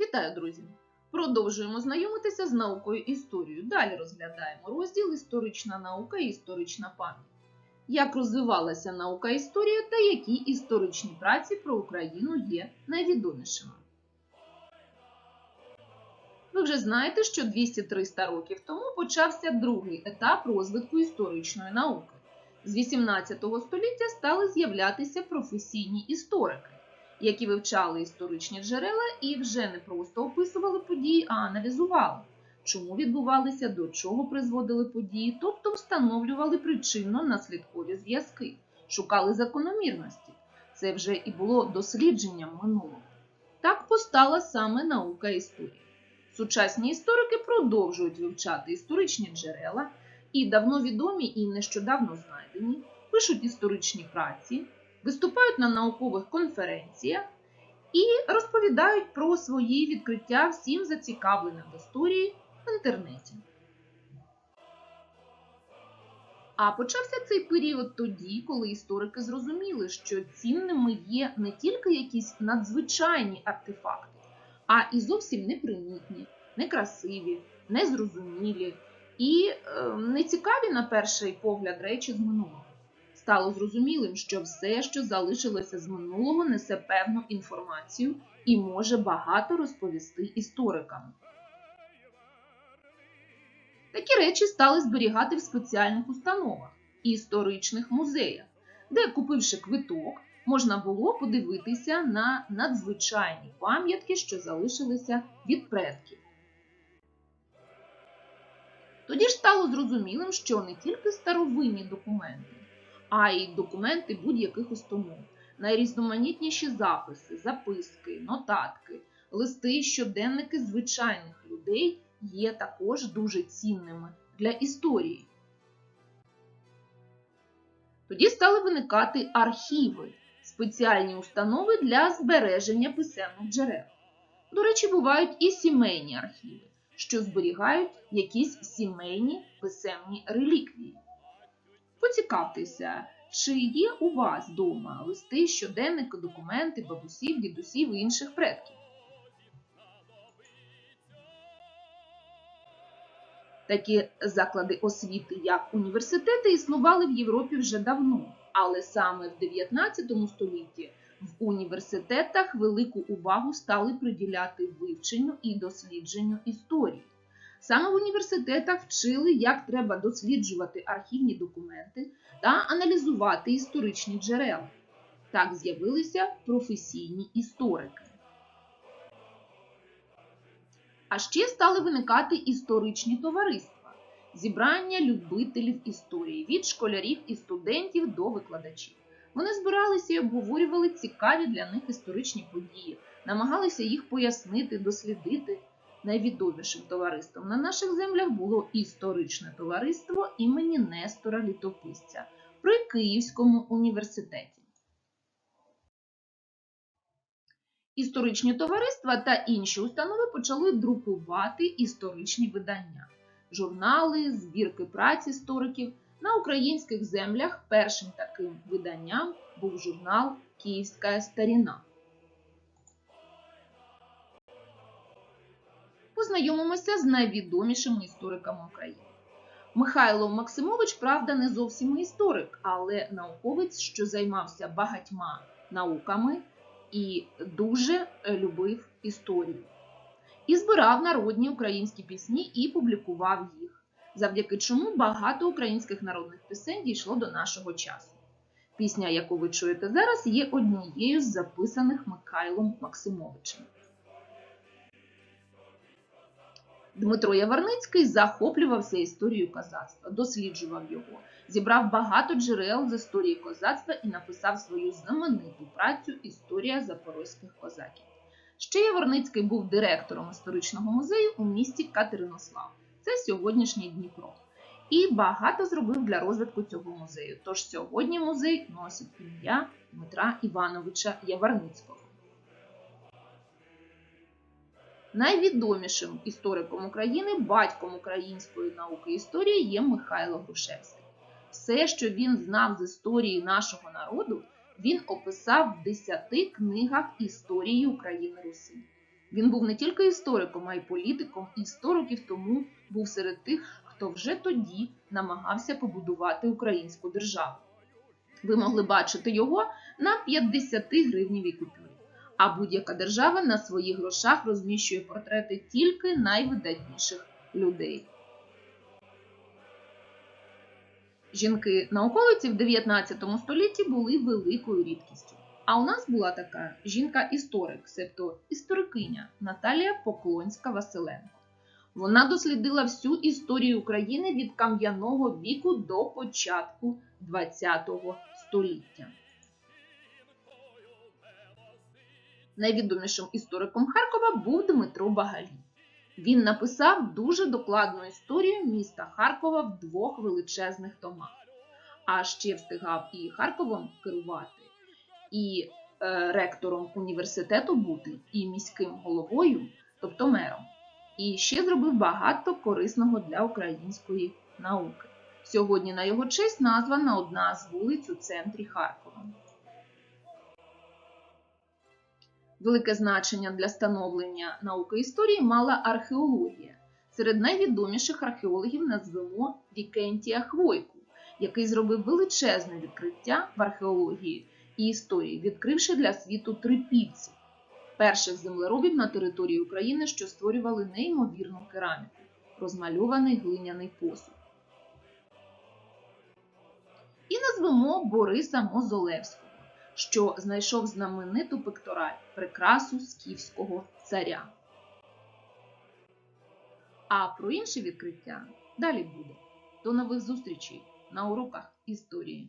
Вітаю, друзі! Продовжуємо знайомитися з наукою історією. Далі розглядаємо розділ Історична наука і історична пам'ять. Як розвивалася наука історія та які історичні праці про Україну є найвідомішими. Ви вже знаєте, що 200-300 років тому почався другий етап розвитку історичної науки. З 18 століття стали з'являтися професійні історики які вивчали історичні джерела і вже не просто описували події, а аналізували, чому відбувалися, до чого призводили події, тобто встановлювали причинно-наслідкові зв'язки, шукали закономірності. Це вже і було дослідженням минулого. Так постала саме наука історії. Сучасні історики продовжують вивчати історичні джерела і давно відомі і нещодавно знайдені, пишуть історичні праці виступають на наукових конференціях і розповідають про свої відкриття всім зацікавленим в історії в інтернеті. А почався цей період тоді, коли історики зрозуміли, що цінними є не тільки якісь надзвичайні артефакти, а і зовсім непримітні, некрасиві, незрозумілі і е, нецікаві на перший погляд речі з минулого стало зрозумілим, що все, що залишилося з минулого, несе певну інформацію і може багато розповісти історикам. Такі речі стали зберігати в спеціальних установах і історичних музеях, де, купивши квиток, можна було подивитися на надзвичайні пам'ятки, що залишилися від предків. Тоді ж стало зрозумілим, що не тільки старовинні документи, а й документи будь-яких установ, найрізноманітніші записи, записки, нотатки, листи, щоденники звичайних людей є також дуже цінними для історії. Тоді стали виникати архіви, спеціальні установи для збереження писемних джерел. До речі, бувають і сімейні архіви, що зберігають якісь сімейні писемні реліквії. Поцікавтеся, чи є у вас вдома листи, щоденники, документи, бабусів, дідусів і інших предків. Такі заклади освіти, як університети, існували в Європі вже давно, але саме в 19 столітті в університетах велику увагу стали приділяти вивченню і дослідженню історії. Саме в університетах вчили, як треба досліджувати архівні документи та аналізувати історичні джерела. Так з'явилися професійні історики. А ще стали виникати історичні товариства, зібрання любителів історії від школярів і студентів до викладачів. Вони збиралися і обговорювали цікаві для них історичні події, намагалися їх пояснити, дослідити найвідомішим товариством на наших землях було історичне товариство імені Нестора Літописця при Київському університеті. Історичні товариства та інші установи почали друкувати історичні видання, журнали, збірки праць істориків. На українських землях першим таким виданням був журнал Київська старіна. Познайомимося з найвідомішими істориками України. Михайло Максимович, правда, не зовсім історик, але науковець, що займався багатьма науками і дуже любив історію. І збирав народні українські пісні і публікував їх, завдяки чому багато українських народних пісень дійшло до нашого часу. Пісня, яку ви чуєте зараз, є однією з записаних Михайлом Максимовичем. Дмитро Яворницький захоплювався історією козацтва, досліджував його, зібрав багато джерел з історії козацтва і написав свою знамениту працю Історія запорозьких козаків. Ще Яворницький був директором історичного музею у місті Катеринослав. Це сьогоднішній Дніпро. І багато зробив для розвитку цього музею. Тож сьогодні музей носить ім'я Дмитра Івановича Яворницького. Найвідомішим істориком України, батьком української науки історії є Михайло Грушевський. Все, що він знав з історії нашого народу, він описав в десяти книгах історії України Русі. Він був не тільки істориком, а й політиком, і 100 років тому був серед тих, хто вже тоді намагався побудувати українську державу. Ви могли бачити його на 50 гривнівій купюрі. А будь-яка держава на своїх грошах розміщує портрети тільки найвидатніших людей. Жінки-науковиці в 19 столітті були великою рідкістю. А у нас була така жінка-історик, себто історикиня Наталія Поклонська Василенко. Вона дослідила всю історію України від кам'яного віку до початку ХХ століття. Найвідомішим істориком Харкова був Дмитро Багалій. Він написав дуже докладну історію міста Харкова в двох величезних томах, а ще встигав і Харковом керувати, і е, ректором університету бути, і міським головою, тобто мером. І ще зробив багато корисного для української науки. Сьогодні на його честь названа одна з вулиць у центрі Харкова. Велике значення для становлення науки історії мала археологія. Серед найвідоміших археологів назвемо Вікентія Хвойку, який зробив величезне відкриття в археології і історії, відкривши для світу трипільців, перших землеробів на території України, що створювали неймовірну кераміку, розмальований глиняний посуд. І назвемо Бориса Мозолевського що знайшов знамениту пектораль прикрасу скіфського царя. А про інші відкриття далі буде. До нових зустрічей на уроках історії.